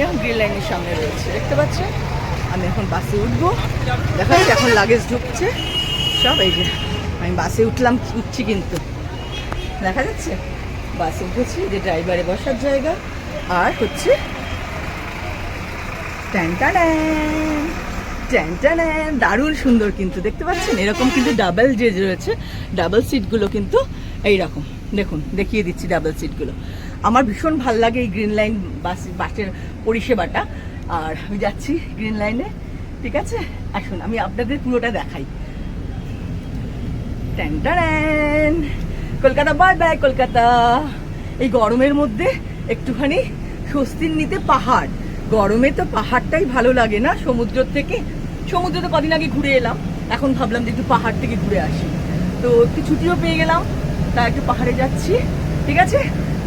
আমি এখন লাইনের সামনে রয়েছে। দেখতে পাচ্ছেন? আমি এখন বাসে উঠবো। দেখা যাচ্ছে এখন লাগেজ ঢুকছে। সব এই যে, আমি বাসে উঠলাম, উঠছি কিন্তু। দেখা যাচ্ছে? বাসে উঠেছি যে ড্রাইভারে বসার জায়গা। আর হচ্ছে দারুণ সুন্দর কিন্তু, দেখতে পাচ্ছেন? এরকম কিন্তু ডাবল যে রয়েছে। ডাবল সিটগুলো কিন্তু এইরকম। দেখুন, দেখিয়ে দিচ্ছি ডাবল সিটগুলো আমার ভীষণ ভালো লাগে এই গ্রিন লাইন বাস বাসের পরিষেবাটা। আর আমি যাচ্ছি গ্রিন লাইনে ঠিক আছে? আসুন, আমি আপনাদের পুরোটা দেখাই। Kolkata, bye bye, Kolkata. এই গরমের মধ্যে একটুখানি স্বস্তির নিতে পাহাড়। গরমে তো পাহাড়টাই ভালো লাগে না সমুদ্র থেকে। সমুদ্র তো কদিন আগে ঘুরে এলাম। এখন ভাবলাম যে একটু পাহাড় থেকে ঘুরে আসি। তো একটু ছুটিও পেয়ে গেলাম তা একটু পাহাড়ে যাচ্ছি, ঠিক আছে?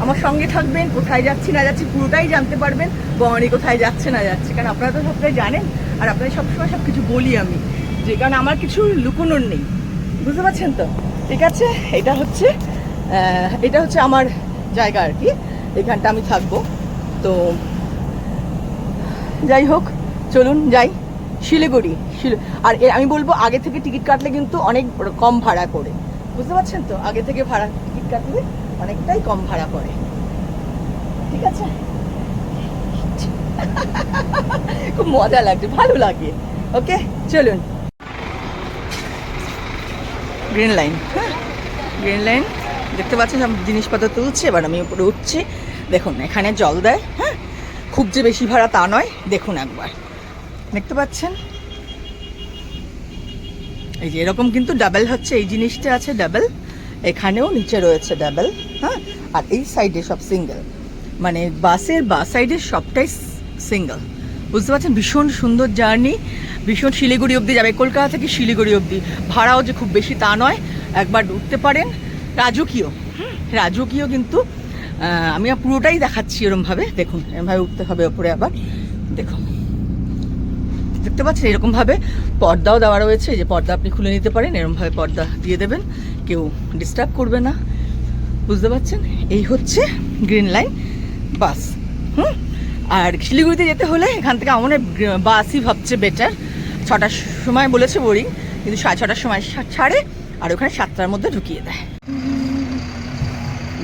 আমার সঙ্গে থাকবেন, কোথায় যাচ্ছি না যাচ্ছি পুরোটাই জানতে পারবেন বনি কোথায় যাচ্ছে না যাচ্ছে, কারণ আপনারা তো সবটাই জানেন, আর আপনাদের সবসময় সব কিছু বলি আমি, যে কারণ আমার কিছু লুকোনোর নেই, বুঝতে পারছেন তো? ঠিক আছে? এটা হচ্ছে এটা হচ্ছে আমার জায়গা আর কি, এখানটা আমি থাকব। তো যাই হোক, চলুন যাই, শিলিগুড়ি, শিল- আর আমি বলব আগে থেকে টিকিট কাটলে কিন্তু অনেক কম ভাড়া করে বুঝতে পারছেন তো? আগে থেকে ভাড়া টিকিট কাটলে অনেকটাই কম ভাড়া পড়ে। ঠিক আছে? খুব মজা লাগছে, ভালো লাগে। ওকে, চলুন। গ্রিন লাইন হ্যাঁ। গ্রিন লাইন, দেখতে পাচ্ছেন সব জিনিসপত্র তুলছে, এবার আমি উপরে উঠছি। দেখুন, এখানে জল দেয় হ্যাঁ। খুব যে বেশি ভাড়া তা নয়। দেখুন একবার। দেখতে পাচ্ছেন? এই যে এরকম কিন্তু ডাবল হচ্ছে, এই জিনিসটা আছে ডাবল এখানেও নিচে রয়েছে ডাবল হ্যাঁ? আর এই সাইডে সব সিঙ্গেল মানে বাসের বা সাইডে সবটাই সিঙ্গেল বুঝতে পারছেন? ভীষণ সুন্দর জার্নি ভীষণ শিলিগুড়ি অবধি যাবে। কলকাতা থেকে শিলিগুড়ি অবধি। ভাড়াও যে খুব বেশি তা নয়। একবার উঠতে পারেন। রাজকীয় রাজকীয় কিন্তু আমি পুরোটাই দেখাচ্ছি এরমভাবে। দেখুন, এরমভাবে উঠতে হবে ওপরে আবার। দেখুন। দেখতে পাচ্ছেন, এরকমভাবে পর্দাও দেওয়া রয়েছে। যে পর্দা আপনি খুলে নিতে পারেন, এরকমভাবে পর্দা দিয়ে দেবেন। কেউ ডিস্টার্ব করবে না। বুঝতে পারছেন? এই হচ্ছে গ্রিন লাইন বাস হুম? আর শিলিগুড়িতে যেতে হলে এখান থেকে আমার বাসই ভাবছে বেটার ছটার সময় বলেছে বোরিং কিন্তু সাড়ে ছটার সময় ছাড়ে, আর ওখানে সাতটার মধ্যে ঢুকিয়ে দেয়।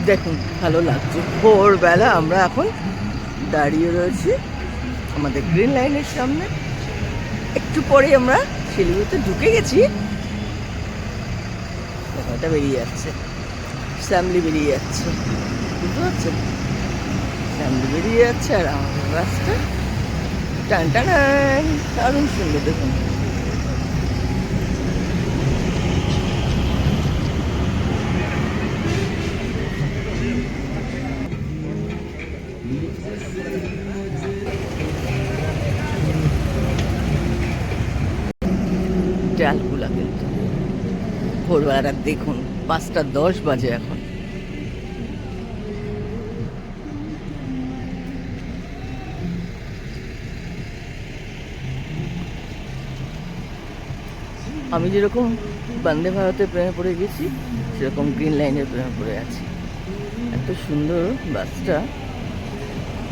দেখুন, ভালো লাগছে। ভোরবেলা আমরা এখন দাঁড়িয়ে রয়েছি আমাদের গ্রিন লাইনের সামনে। একটু পরে আমরা শিলিগুড়িতে ঢুকে গেছি। ওটা বেরিয়ে যাচ্ছে। ফ্যামিলি বেরিয়ে যাচ্ছে। বুঝতে পারছেন? ফ্যামিলি বেরিয়ে যাচ্ছে আর আমাদের রাস্তা টান টান। দারুণ সুন্দর দেখুন। ডালগুলা কিন্তু। ভোরবেলাটা দেখুন, পাঁচটা দশ বাজে এখন। আমি যেরকম বন্দে ভারতের প্রেমে পড়ে গেছি, সেরকম গ্রিন লাইনের প্রেমে পড়ে আছি। এত সুন্দর বাসটা।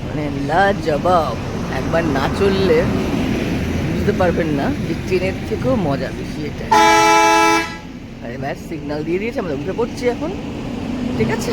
মানে লাজবাব। একবার না চললে বুঝতে পারবেন না যে ট্রেনের থেকেও মজা বেশি এটা। আরে ম্যাচ সিগনাল দিয়ে দিয়েছে আমরা উঠে পড়ছি এখন। ঠিক আছে?